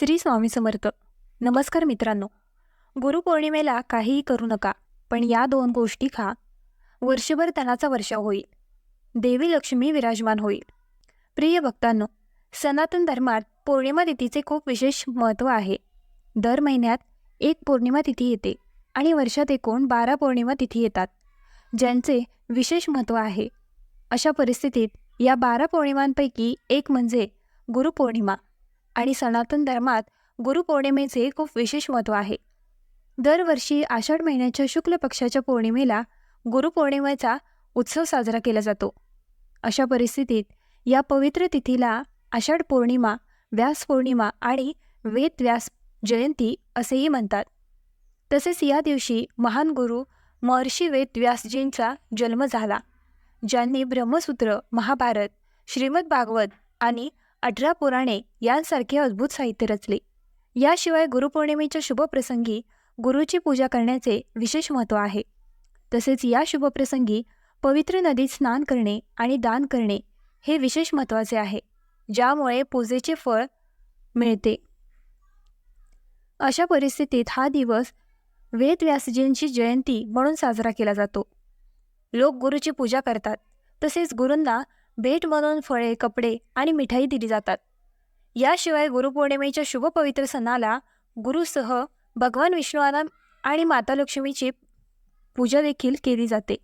श्री स्वामी समर्थ. नमस्कार मित्रांनो. गुरुपौर्णिमेला काहीही करू नका पण या दोन गोष्टी खा. वर्षभर तणाचा वर्षाव होईल. देवी लक्ष्मी विराजमान होईल. प्रिय भक्तांनो सनातन धर्मात पौर्णिमा तिथीचे खूप विशेष महत्त्व आहे. दर महिन्यात एक पौर्णिमा तिथी येते आणि वर्षात एकूण बारा पौर्णिमा तिथी येतात ज्यांचे विशेष महत्त्व आहे. अशा परिस्थितीत या बारा पौर्णिमांपैकी एक म्हणजे गुरुपौर्णिमा आणि सनातन धर्मात गुरुपौर्णिमेचे खूप विशेष महत्त्व आहे. दरवर्षी आषाढ महिन्याच्या शुक्ल पक्षाच्या पौर्णिमेला गुरुपौर्णिमेचा उत्सव साजरा केला जातो. अशा परिस्थितीत या पवित्र तिथीला आषाढ पौर्णिमा व्यास पौर्णिमा आणि वेद व्यास जयंती असेही म्हणतात. तसेच या दिवशी महान गुरु महर्षी वेद व्यासजींचा जन्म झाला ज्यांनी ब्रह्मसूत्र महाभारत श्रीमद भागवत आणि अठरा पुराणे यांसारखे अद्भुत साहित्य रचले. याशिवाय गुरुपौर्णिमेच्या शुभप्रसंगी गुरुची पूजा करण्याचे विशेष महत्त्व आहे. तसेच या शुभप्रसंगी पवित्र नदीत स्नान करणे आणि दान करणे हे विशेष महत्त्वाचे आहे ज्यामुळे पूजेचे फळ मिळते. अशा परिस्थितीत हा दिवस वेदव्यासजींची जयंती म्हणून साजरा केला जातो. लोक गुरुची पूजा करतात तसेच गुरूंना भेट म्हणून फळे कपडे आणि मिठाई दिली जातात. याशिवाय गुरुपौर्णिमेच्या शुभ पवित्र सणाला गुरुसह भगवान विष्णुवाना आणि माता लक्ष्मीची पूजा देखील केली जाते.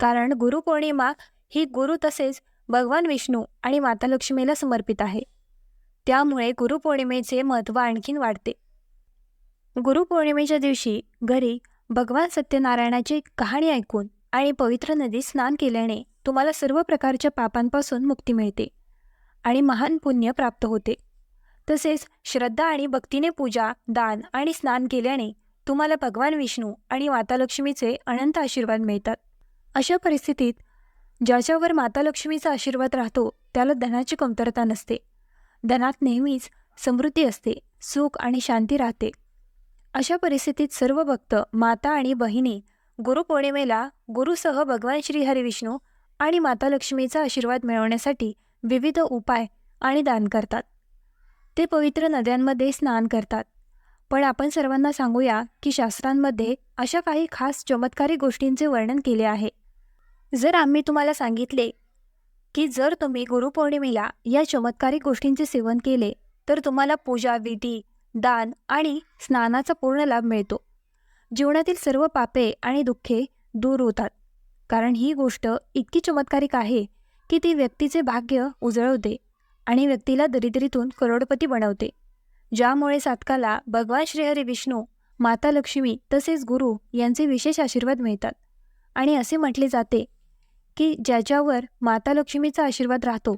कारण गुरुपौर्णिमा ही गुरु तसेच भगवान विष्णू आणि माता लक्ष्मीला समर्पित आहे. त्यामुळे गुरुपौर्णिमेचे महत्त्व आणखीन वाढते. गुरुपौर्णिमेच्या दिवशी घरी भगवान सत्यनारायणाची कहाणी ऐकून आणि पवित्र नदीत स्नान केल्याने तुम्हाला सर्व प्रकारच्या पापांपासून मुक्ती मिळते आणि महान पुण्य प्राप्त होते. तसेच श्रद्धा आणि भक्तीने पूजा दान आणि स्नान केल्याने तुम्हाला भगवान विष्णू आणि माता लक्ष्मीचे अनंत आशीर्वाद मिळतात. अशा परिस्थितीत ज्याच्यावर माता लक्ष्मीचा आशीर्वाद राहतो त्याला धनाची कमतरता नसते. धनात नेहमीच समृद्धी असते सुख आणि शांती राहते. अशा परिस्थितीत सर्व भक्त माता आणि बहिणी गुरुपौर्णिमेला गुरुसह भगवान श्री हरिविष्णू आणि माता लक्ष्मीचा आशीर्वाद मिळवण्यासाठी विविध उपाय आणि दान करतात. ते पवित्र नद्यांमध्ये स्नान करतात. पण आपण सर्वांना सांगूया की शास्त्रांमध्ये अशा काही खास चमत्कारी गोष्टींचे वर्णन केले आहे. जर आम्ही तुम्हाला सांगितले की जर तुम्ही गुरुपौर्णिमेला या चमत्कारी गोष्टींचे सेवन केले तर तुम्हाला पूजा विधी दान आणि स्नानाचा पूर्ण लाभ मिळतो. जीवनातील सर्व पापे आणि दुःखे दूर होतात. कारण ही गोष्ट इतकी चमत्कारिक आहे की ती व्यक्तीचे भाग्य उजळवते आणि व्यक्तीला दरिद्रीतून करोडपती बनवते. ज्यामुळे सातकाला भगवान श्रीहरी विष्णू माता लक्ष्मी तसेच गुरु यांचे विशेष आशीर्वाद मिळतात. आणि असे म्हटले जाते की ज्याच्यावर माता लक्ष्मीचा आशीर्वाद राहतो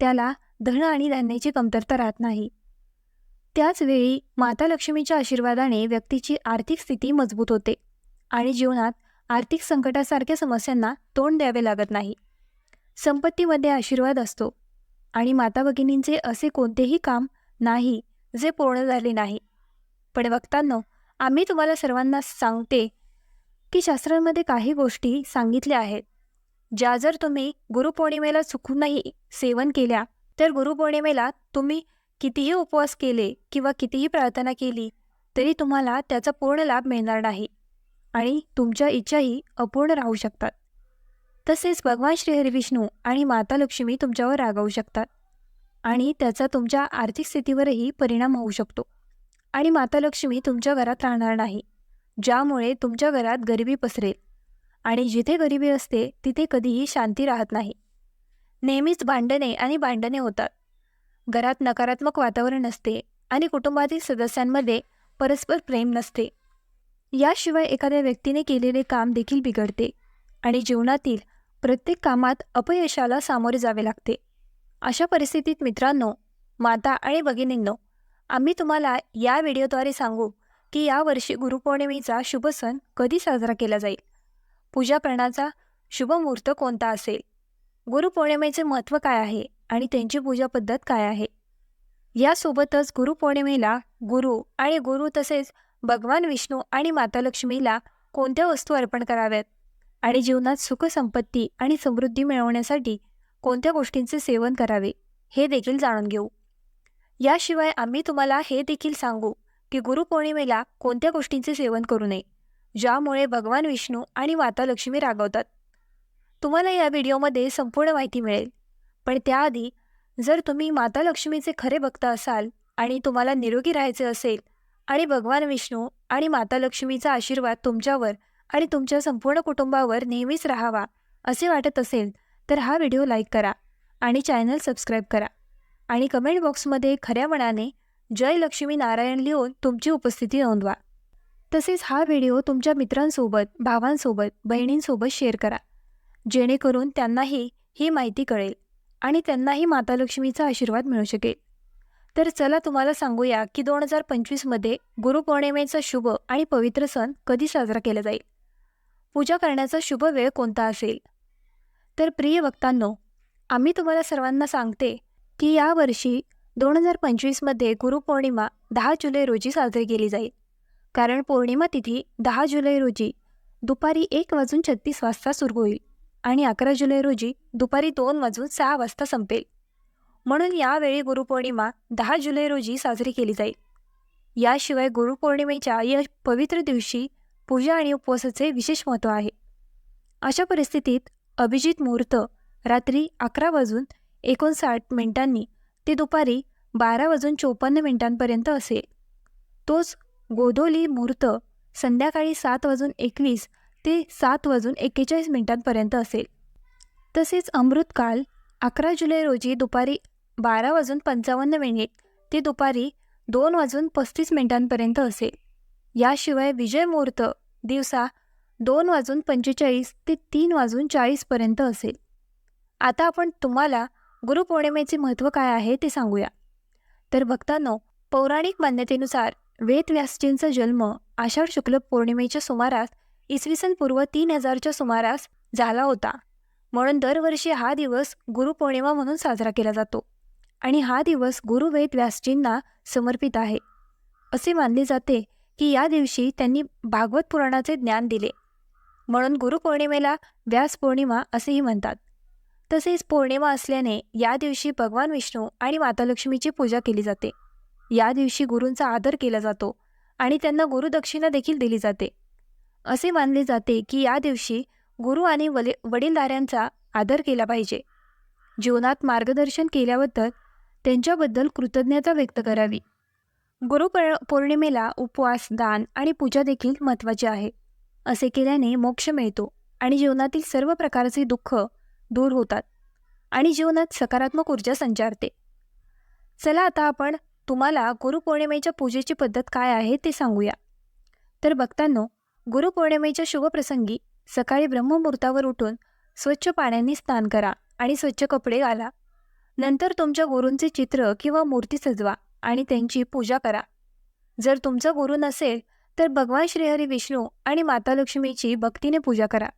त्याला धन आणि धान्याची कमतरता राहत नाही. त्याचवेळी माता लक्ष्मीच्या आशीर्वादाने व्यक्तीची आर्थिक स्थिती मजबूत होते आणि जीवनात आर्थिक संकटासारख्या समस्यांना तोंड द्यावे लागत नाही. संपत्तीमध्ये आशीर्वाद असतो आणि माता भगिनींचे असे कोणतेही काम नाही जे पूर्ण झाले नाही. पण वक्तांनो आम्ही तुम्हाला सर्वांना सांगते की शास्त्रांमध्ये काही गोष्टी सांगितल्या आहेत. ज्या जर तुम्ही गुरुपौर्णिमेला चुकूनही सेवन केल्या तर गुरुपौर्णिमेला तुम्ही कितीही उपवास केले किंवा कितीही प्रार्थना केली तरी तुम्हाला त्याचा पूर्ण लाभ मिळणार नाही. आणि तुमच्या इच्छाही अपूर्ण राहू शकतात. तसेच भगवान श्रीहरिविष्णू आणि माता लक्ष्मी तुमच्यावर रागावू शकतात आणि त्याचा तुमच्या आर्थिक स्थितीवरही परिणाम होऊ शकतो. आणि माता लक्ष्मी तुमच्या घरात राहणार नाही ज्यामुळे तुमच्या घरात गरिबी पसरेल आणि जिथे गरिबी असते तिथे कधीही शांती राहत नाही. नेहमीच भांडणे आणि भांडणे होतात. घरात नकारात्मक वातावरण असते आणि कुटुंबातील सदस्यांमध्ये परस्पर प्रेम नसते. याशिवाय एखाद्या व्यक्तीने केलेले काम देखील बिघडते आणि जीवनातील प्रत्येक कामात अपयशाला सामोरे जावे लागते. अशा परिस्थितीत मित्रांनो माता आणि भगिनींनो आम्ही तुम्हाला या व्हिडिओद्वारे सांगू की यावर्षी गुरुपौर्णिमेचा शुभ सण कधी साजरा केला जाईल? पूजा करण्याचा शुभ मुहूर्त कोणता असेल? गुरुपौर्णिमेचे महत्त्व काय आहे आणि त्यांची पूजा पद्धत काय आहे? यासोबतच गुरुपौर्णिमेला गुरु आणि गुरु तसेच भगवान विष्णू आणि माता लक्ष्मीला कोणत्या वस्तू अर्पण कराव्यात? आणि जीवनात सुखसंपत्ती आणि समृद्धी मिळवण्यासाठी कोणत्या गोष्टींचे सेवन करावे हे देखील जाणून घेऊ. याशिवाय आम्ही तुम्हाला हे देखील सांगू की गुरुपौर्णिमेला कोणत्या गोष्टींचे सेवन करू नये ज्यामुळे भगवान विष्णू आणि माता लक्ष्मी रागवतात. तुम्हाला या व्हिडिओमध्ये संपूर्ण माहिती मिळेल. पण त्याआधी जर तुम्ही माता लक्ष्मीचे खरे भक्त असाल आणि तुम्हाला निरोगी राहायचे असेल आणि भगवान विष्णू आणि माता लक्ष्मीचा आशीर्वाद तुमच्यावर आणि तुमच्या संपूर्ण कुटुंबावर नेहमीच राहावा असे वाटत असेल तर हा व्हिडिओ लाईक करा आणि चॅनल सबस्क्राईब करा. आणि कमेंट बॉक्समध्ये खऱ्या मनाने जय लक्ष्मी नारायण लिहून तुमची उपस्थिती नोंदवा. तसेच हा व्हिडिओ तुमच्या मित्रांसोबत भावांसोबत बहिणींसोबत शेअर करा. जेणेकरून त्यांनाही ही माहिती कळेल आणि त्यांनाही माता लक्ष्मीचा आशीर्वाद मिळू शकेल. तर चला तुम्हाला सांगूया की दोन हजार पंचवीसमध्ये गुरुपौर्णिमेचा शुभ आणि पवित्र सण कधी साजरा केला जाईल? पूजा करण्याचा शुभ वेळ कोणता असेल? तर प्रिय भक्तांनो आम्ही तुम्हाला सर्वांना सांगते की यावर्षी दोन हजार पंचवीसमध्ये गुरुपौर्णिमा दहा जुलै रोजी साजरी केली जाईल. कारण पौर्णिमा तिथी दहा जुलै रोजी दुपारी एक वाजून छत्तीस वाजता सुरू होईल आणि अकरा जुलै रोजी दुपारी दोन वाजून सहा वाजता संपेल. म्हणून यावेळी गुरुपौर्णिमा दहा जुलै रोजी साजरी केली जाईल. याशिवाय गुरुपौर्णिमेच्या या पवित्र दिवशी पूजा आणि उपवासाचे विशेष महत्त्व आहे. अशा परिस्थितीत अभिजित मुहूर्त रात्री अकरा वाजून एकोणसाठ मिनिटांनी ते दुपारी बारा वाजून चोपन्न मिनिटांपर्यंत असेल. तोच गोधोली मुहूर्त संध्याकाळी सात वाजून एकवीस ते सात वाजून एक्केचाळीस मिनिटांपर्यंत असेल. तसेच अमृतकाल अकरा जुलै रोजी दुपारी बारा वाजून पंचावन्न मिनिट. ते दुपारी दोन वाजून पस्तीस मिनिटांपर्यंत असेल याशिवाय विजय मुहूर्त दिवसा दोन वाजून पंचेचाळीस ते तीन वाजून चाळीसपर्यंत असेल आता आपण तुम्हाला गुरुपौर्णिमेचे महत्त्व काय आहे ते सांगूया. तर भक्तांनो पौराणिक मान्यतेनुसार वेदव्यासजींचा जन्म आषाढ शुक्ल पौर्णिमेच्या सुमारास इसवी सन पूर्व तीन हजारच्या सुमारास झाला होता. म्हणून दरवर्षी हा दिवस गुरुपौर्णिमा म्हणून साजरा केला जातो. आणि हा दिवस गुरु वेद व्यासजींना समर्पित आहे. असे मानले जाते की या दिवशी त्यांनी भागवत पुराणाचे ज्ञान दिले. म्हणून गुरुपौर्णिमेला व्यास पौर्णिमा असेही म्हणतात. तसेच पौर्णिमा असल्याने या दिवशी भगवान विष्णू आणि माता लक्ष्मीची पूजा केली जाते. या दिवशी गुरूंचा आदर केला जातो आणि त्यांना गुरुदक्षिणा देखील दिली जाते. असे मानले जाते की या दिवशी गुरु आणि वले वडीलधाऱ्यांचा आदर केला पाहिजे. जीवनात मार्गदर्शन केल्याबद्दल त्यांच्याबद्दल कृतज्ञता व्यक्त करावी. गुरु पौर्णिमेला उपवास दान आणि पूजा देखील महत्त्वाची आहे. असे केल्याने मोक्ष मिळतो आणि जीवनातील सर्व प्रकारचे दुःख दूर होतात आणि जीवनात सकारात्मक ऊर्जा संचारते. चला आता आपण तुम्हाला गुरुपौर्णिमेच्या पूजेची पद्धत काय आहे ते सांगूया. तर भक्तांनो गुरुपौर्णिमेच्या शुभप्रसंगी सकाळी ब्रह्ममुहूर्तावर उठून स्वच्छ पाण्याने स्नान करा आणि स्वच्छ कपडे घाला. नंतर तुमच्या गुरूंचे चित्र किंवा मूर्ती सजवा आणि त्यांची पूजा करा. जर तुमचा गुरु नसेल तर भगवान श्रीहरी विष्णू आणि माता लक्ष्मीची भक्तीने पूजा करा.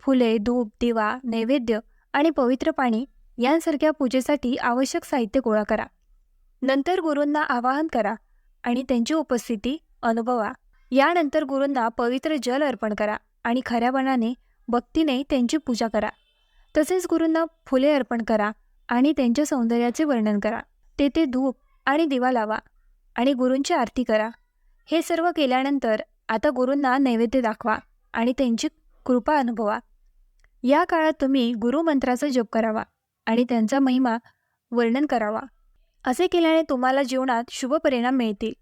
फुले धूप दिवा नैवेद्य आणि पवित्र पाणी यांसारख्या पूजेसाठी आवश्यक साहित्य गोळा करा. नंतर गुरूंना आवाहन करा आणि त्यांची उपस्थिती अनुभवा. यानंतर गुरूंना पवित्र जल अर्पण करा आणि खऱ्या मनाने भक्तीने त्यांची पूजा करा. तसेच गुरूंना फुले अर्पण करा आणि त्यांच्या सौंदर्याचे वर्णन करा. तेथे धूप आणि दिवा लावा आणि गुरूंची आरती करा. हे सर्व केल्यानंतर आता गुरूंना नैवेद्य दाखवा आणि त्यांची कृपा अनुभवा. या काळात तुम्ही गुरुमंत्राचा जप करावा आणि त्यांचा महिमा वर्णन करावा. असे केल्याने तुम्हाला जीवनात शुभ परिणाम मिळतील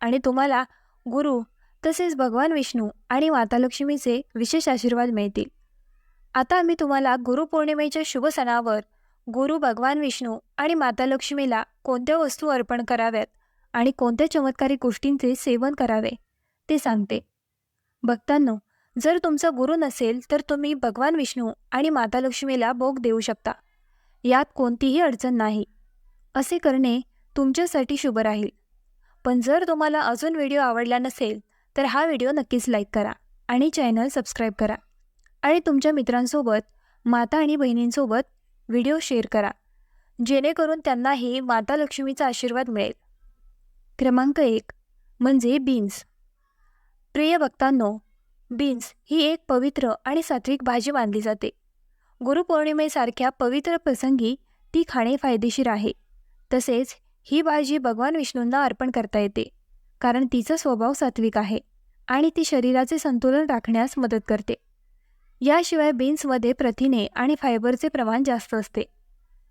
आणि तुम्हाला गुरु तसेच भगवान विष्णू आणि माता लक्ष्मीचे विशेष आशीर्वाद मिळतील. आता आम्ही तुम्हाला गुरुपौर्णिमेच्या शुभ सणावर गुरु भगवान विष्णू आणि माता लक्ष्मीला कोणत्या वस्तू अर्पण कराव्यात आणि कोणत्या चमत्कारी गोष्टींचे सेवन करावे ते सांगते. भक्तांनो जर तुमचा गुरु नसेल तर तुम्ही भगवान विष्णू आणि माता लक्ष्मीला भोग देऊ शकता. यात कोणतीही अडचण नाही. असे करणे तुमच्यासाठी शुभ राहील. पण जर तुम्हाला अजून व्हिडिओ आवडला नसेल तर हा व्हिडिओ नक्कीच लाईक करा आणि चॅनल सबस्क्राईब करा. आणि तुमच्या मित्रांसोबत माता आणि बहिणींसोबत व्हिडिओ शेअर करा. जेणेकरून त्यांनाही माता लक्ष्मीचा आशीर्वाद मिळेल. क्रमांक एक म्हणजे बीन्स. प्रिय भक्तांनो बीन्स ही एक पवित्र आणि सात्विक भाजी मानली जाते. गुरुपौर्णिमेसारख्या पवित्र प्रसंगी ती खाणे फायदेशीर आहे. तसेच ही भाजी भगवान विष्णूंना अर्पण करता येते कारण तिचा स्वभाव सात्विक आहे आणि ती शरीराचे संतुलन राखण्यास मदत करते. याशिवाय बीन्समध्ये प्रथिने आणि फायबरचे प्रमाण जास्त असते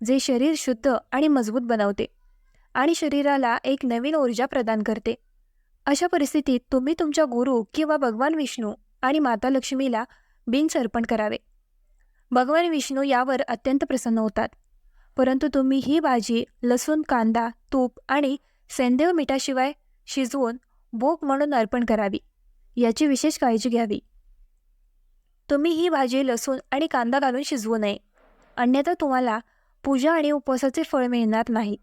जे शरीर शुद्ध आणि मजबूत बनवते आणि शरीराला एक नवीन ऊर्जा प्रदान करते. अशा परिस्थितीत तुम्ही तुमच्या गुरु किंवा भगवान विष्णू आणि माता लक्ष्मीला बीन्स अर्पण करावे. भगवान विष्णू यावर अत्यंत प्रसन्न होतात. परंतु तुम्ही ही भाजी लसूण कांदा तूप आणि सेंदेव मिठाशिवाय शिजवून भोग म्हणून अर्पण करावी. याची विशेष काळजी घ्यावी. तुम्ही ही भाजी लसूण आणि कांदा घालून शिजवू नये. अन्यथा तुम्हाला पूजा आणि उपवासाचे फळ मिळणार नाही.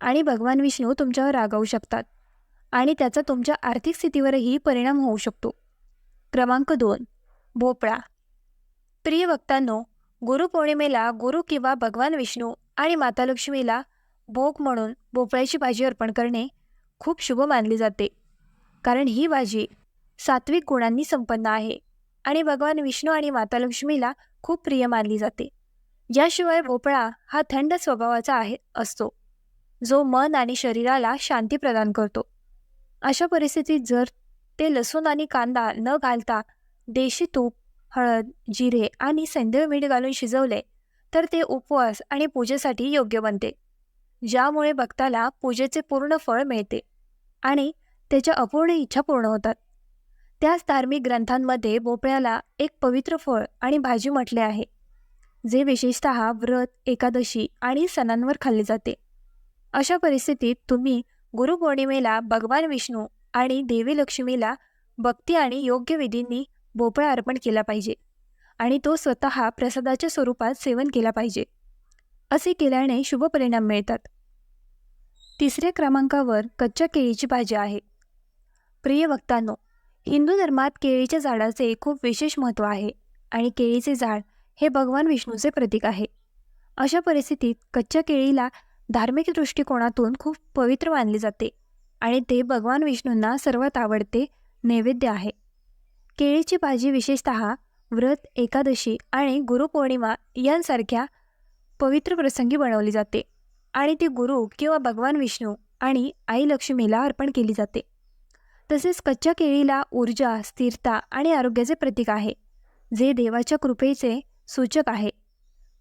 आणि भगवान विष्णू तुमच्यावर रागावू शकतात आणि त्याचा तुमच्या आर्थिक स्थितीवरही परिणाम होऊ शकतो. क्रमांक दोन भोपळा. प्रिय वक्तांनो गुरुपौर्णिमेला गुरु किंवा भगवान विष्णू आणि माता लक्ष्मीला भोग म्हणून भोपळ्याची भाजी अर्पण करणे खूप शुभ मानली जाते. कारण ही भाजी सात्विक गुणांनी संपन्न आहे. आणि भगवान विष्णू आणि माता लक्ष्मीला खूप प्रिय मानली जाते. याशिवाय भोपळा हा थंड स्वभावाचा आहे असतो. जो मन आणि शरीराला शांती प्रदान करतो. अशा परिस्थितीत जर ते लसूण आणि कांदा न घालता देशी तूप हळद जिरे आणि सेंद्रिय मीठ घालून शिजवले तर ते उपवास आणि पूजेसाठी योग्य बनते. ज्यामुळे भक्ताला पूजेचे पूर्ण फळ मिळते आणि त्याच्या अपूर्ण इच्छा पूर्ण होतात. त्याच धार्मिक ग्रंथांमध्ये भोपळ्याला एक पवित्र फळ आणि भाजी म्हटले आहे जे विशेषत व्रत एकादशी आणि सणांवर खाल्ले जाते. अशा परिस्थितीत तुम्ही गुरुपौर्णिमेला भगवान विष्णू आणि देवी लक्ष्मीला भक्ती आणि योग्य विधींनी भोपळा अर्पण केला पाहिजे आणि तो स्वतः प्रसादाच्या स्वरूपात सेवन केला पाहिजे. असे केल्याने शुभ परिणाम मिळतात. तिसऱ्या क्रमांकावर कच्च्या केळीची भाजी आहे. प्रिय वक्तांनो हिंदू धर्मात केळीच्या झाडाचे खूप विशेष महत्त्व आहे आणि केळीचे झाड हे भगवान विष्णूचे प्रतीक आहे. अशा परिस्थितीत कच्च्या केळीला धार्मिक दृष्टिकोनातून खूप पवित्र मानले जाते आणि ते भगवान विष्णूंना सर्वात आवडते नैवेद्य आहे. केळीची भाजी विशेषत व्रत एकादशी आणि गुरुपौर्णिमा यांसारख्या पवित्र प्रसंगी बनवली जाते आणि ती गुरु किंवा भगवान विष्णू आणि आई लक्ष्मीला अर्पण केली जाते. तसेच कच्च्या केळीला ऊर्जा स्थिरता आणि आरोग्याचे प्रतीक आहे जे देवाच्या कृपेचे सूचक आहे.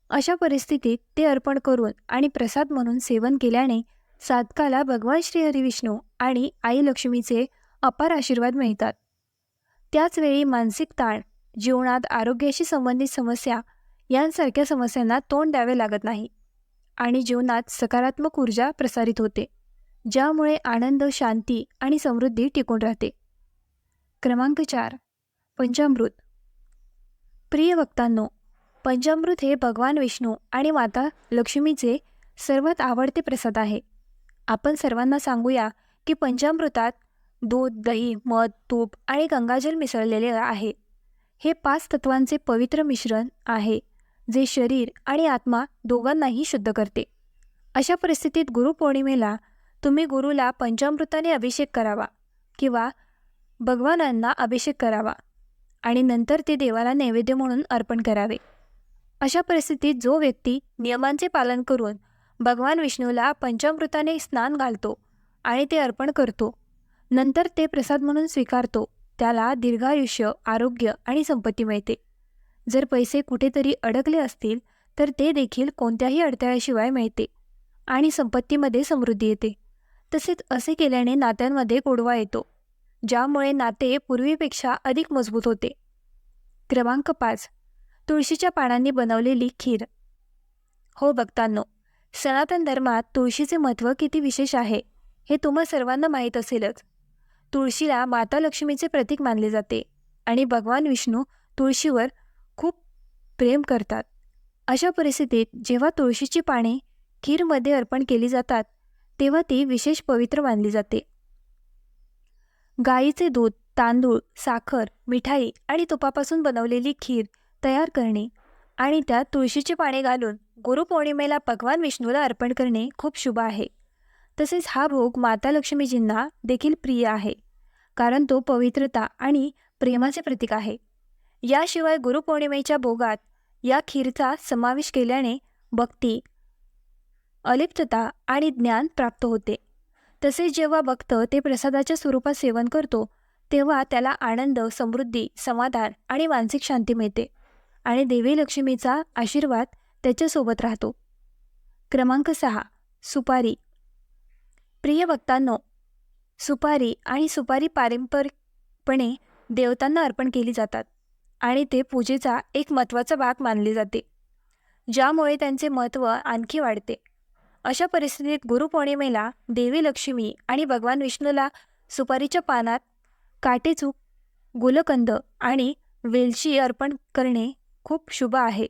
अशा परिस्थितीत ते अर्पण करून आणि प्रसाद म्हणून सेवन केल्याने साधकाला भगवान श्रीहरिविष्णू आणि आई लक्ष्मीचे अपार आशीर्वाद मिळतात. त्याचवेळी मानसिक ताण जीवनात आरोग्याशी संबंधित समस्या यांसारख्या समस्यांना तोंड द्यावे लागत नाही आणि जीवनात सकारात्मक ऊर्जा प्रसारित होते. ज्यामुळे आनंद शांती आणि समृद्धी टिकून राहते. क्रमांक चार पंचामृत. प्रिय वक्तांनो पंचामृत हे भगवान विष्णू आणि माता लक्ष्मीचे सर्वात आवडते प्रसाद आहे. आपण सर्वांना सांगूया की पंचामृतात दूध दही मध तूप आणि गंगाजल मिसळलेले आहे. हे पाच तत्वांचे पवित्र मिश्रण आहे जे शरीर आणि आत्मा दोघांनाही शुद्ध करते. अशा परिस्थितीत गुरुपौर्णिमेला तुम्ही गुरुला पंचामृताने अभिषेक करावा किंवा भगवानांना अभिषेक करावा आणि नंतर ते देवाला नैवेद्य म्हणून अर्पण करावे. अशा परिस्थितीत जो व्यक्ती नियमांचे पालन करून भगवान विष्णूला पंचामृताने स्नान घालतो आणि ते अर्पण करतो नंतर ते प्रसाद म्हणून स्वीकारतो त्याला दीर्घायुष्य आरोग्य आणि संपत्ती मिळते. जर पैसे कुठेतरी अडकले असतील तर ते देखील कोणत्याही अडथळ्याशिवाय मिळते आणि संपत्तीमध्ये समृद्धी येते. तसेच असे केल्याने नात्यांमध्ये गोडवा येतो ज्यामुळे नाते पूर्वीपेक्षा अधिक मजबूत होते. क्रमांक पाच. तुळशीच्या पानांनी बनवलेली खीर. हो भक्तांनो सनातन धर्मात तुळशीचे महत्त्व किती विशेष आहे हे तुम्हा सर्वांना माहीत असेलच. तुळशीला माता लक्ष्मीचे प्रतीक मानले जाते आणि भगवान विष्णू तुळशीवर खूप प्रेम करतात. अशा परिस्थितीत जेव्हा तुळशीची पाने खीरमध्ये अर्पण केली जातात तेव्हा ती विशेष पवित्र मानली जाते. गाईचे दूध तांदूळ साखर मिठाई आणि तुपापासून बनवलेली खीर तयार करणे आणि त्यात तुळशीची पाने घालून गुरुपौर्णिमेला भगवान विष्णूला अर्पण करणे खूप शुभ आहे. तसेच हा भोग माता लक्ष्मीजींना देखील प्रिय आहे कारण तो पवित्रता आणि प्रेमाचे प्रतीक आहे. याशिवाय गुरुपौर्णिमेच्या भोगात या खीरचा समावेश केल्याने भक्ती अलिप्तता आणि ज्ञान प्राप्त होते. तसेच जेव्हा भक्त ते प्रसादाच्या स्वरूपात सेवन करतो तेव्हा त्याला आनंद समृद्धी समाधान आणि मानसिक शांती मिळते आणि देवी लक्ष्मीचा आशीर्वाद त्याच्यासोबत राहतो. क्रमांक सहा. सुपारी. प्रिय भक्तांनो सुपारी आणि सुपारी पारंपरिकपणे देवतांना अर्पण केली जातात आणि ते पूजेचा एक महत्त्वाचा भाग मानले जाते ज्यामुळे त्यांचे महत्त्व आणखी वाढते. अशा परिस्थितीत गुरुपौर्णिमेला देवी लक्ष्मी आणि भगवान विष्णूला सुपारीच्या पानात काटेचूक गुलकंद आणि वेलची अर्पण करणे खूप शुभ आहे.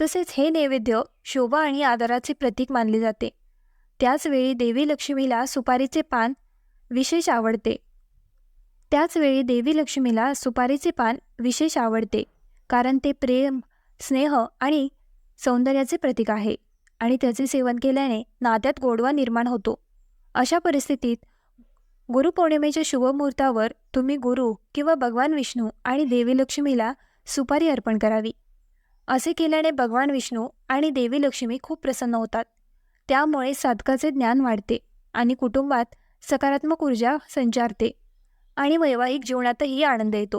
तसेच हे नैवेद्य शोभा आणि आदराचे प्रतीक मानले जाते. त्याचवेळी देवी लक्ष्मीला सुपारीचे पान विशेष आवडते. त्याचवेळी देवी लक्ष्मीला सुपारीचे पान विशेष आवडते कारण ते प्रेम स्नेह आणि सौंदर्याचे प्रतीक आहे. आणि त्याचे सेवन केल्याने नात्यात गोडवा निर्माण होतो. अशा परिस्थितीत गुरुपौर्णिमेच्या शुभमुहूर्तावर तुम्ही गुरु किंवा भगवान विष्णू आणि देवी लक्ष्मीला सुपारी अर्पण करावी. असे केल्याने भगवान विष्णू आणि देवी लक्ष्मी खूप प्रसन्न होतात. त्यामुळे साधकाचे ज्ञान वाढते आणि कुटुंबात सकारात्मक ऊर्जा संचारते आणि वैवाहिक जीवनातही आनंद येतो.